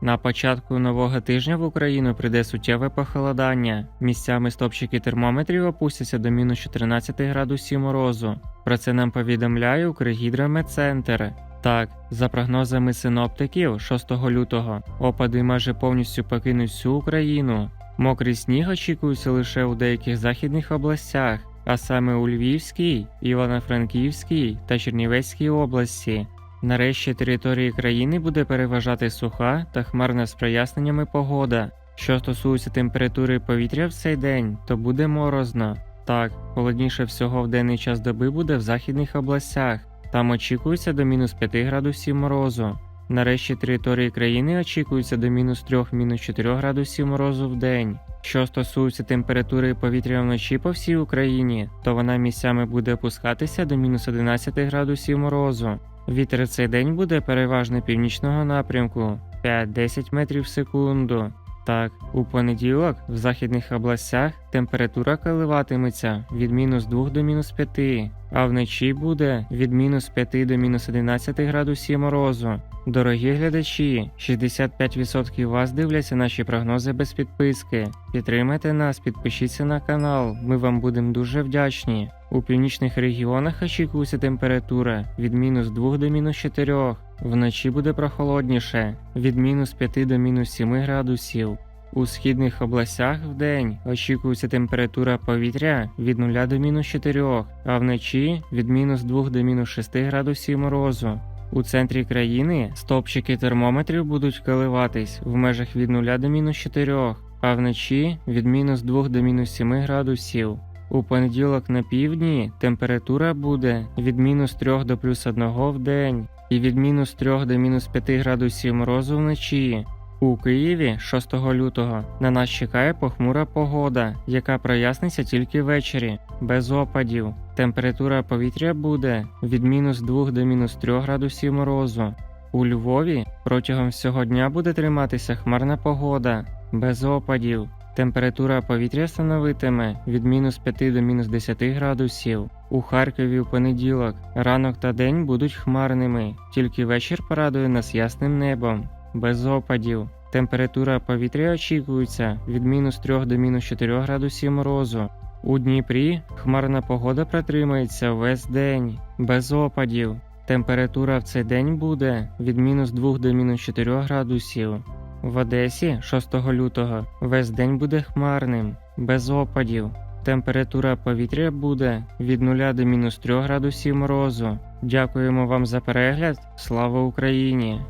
На початку нового тижня в Україну прийде суттєве похолодання. Місцями стопчики термометрів опустяться до мінус 14 градусів морозу. Про це нам повідомляє Укргідрометцентр. Так, за прогнозами синоптиків, 6 лютого опади майже повністю покинуть всю Україну. Мокрий сніг очікується лише у деяких західних областях, а саме у Львівській, Івано-Франківській та Чернівецькій області. Нарешті території країни буде переважати суха та хмарна з проясненнями погода. Що стосується температури повітря в цей день, то буде морозно. Так, холодніше всього в денний час доби буде в західних областях. Там очікується до мінус 5 градусів морозу. Нарешті території країни очікується до мінус 3-4 градусів морозу в день. Що стосується температури повітря вночі по всій Україні, то вона місцями буде опускатися до мінус 11 градусів морозу. Вітер цей день буде переважно північного напрямку 5-10 метрів в секунду. Так, у понеділок в західних областях температура коливатиметься від мінус 2 до мінус 5, а вночі буде від мінус 5 до мінус 11 градусів морозу. Дорогі глядачі, 65% вас дивляться наші прогнози без підписки. Підтримайте нас, підпишіться на канал, ми вам будемо дуже вдячні. У північних регіонах очікується температура від мінус 2 до мінус 4. Вночі буде прохолодніше від мінус 5 до мінус 7 градусів. У східних областях вдень очікується температура повітря від 0 до мінус 4, а вночі від мінус 2 до мінус 6 градусів морозу. У центрі країни стопчики термометрів будуть коливатись в межах від 0 до мінус 4, а вночі від мінус 2 до мінус 7 градусів. У понеділок на півдні температура буде від мінус 3 до плюс 1 в день і від мінус 3 до мінус 5 градусів морозу вночі. У Києві 6 лютого на нас чекає похмура погода, яка проясниться тільки ввечері, без опадів. Температура повітря буде від мінус 2 до мінус 3 градусів морозу. У Львові протягом всього дня буде триматися хмарна погода, без опадів. Температура повітря становитиме від мінус 5 до мінус 10 градусів. У Харкові в понеділок ранок та день будуть хмарними, тільки вечір порадує нас ясним небом, без опадів. Температура повітря очікується від мінус 3 до мінус 4 градусів морозу. У Дніпрі хмарна погода протримається весь день, без опадів. Температура в цей день буде від мінус 2 до мінус 4 градусів. В Одесі 6 лютого весь день буде хмарним, без опадів. Температура повітря буде від 0 до мінус 3 градусів морозу. Дякуємо вам за перегляд. Слава Україні!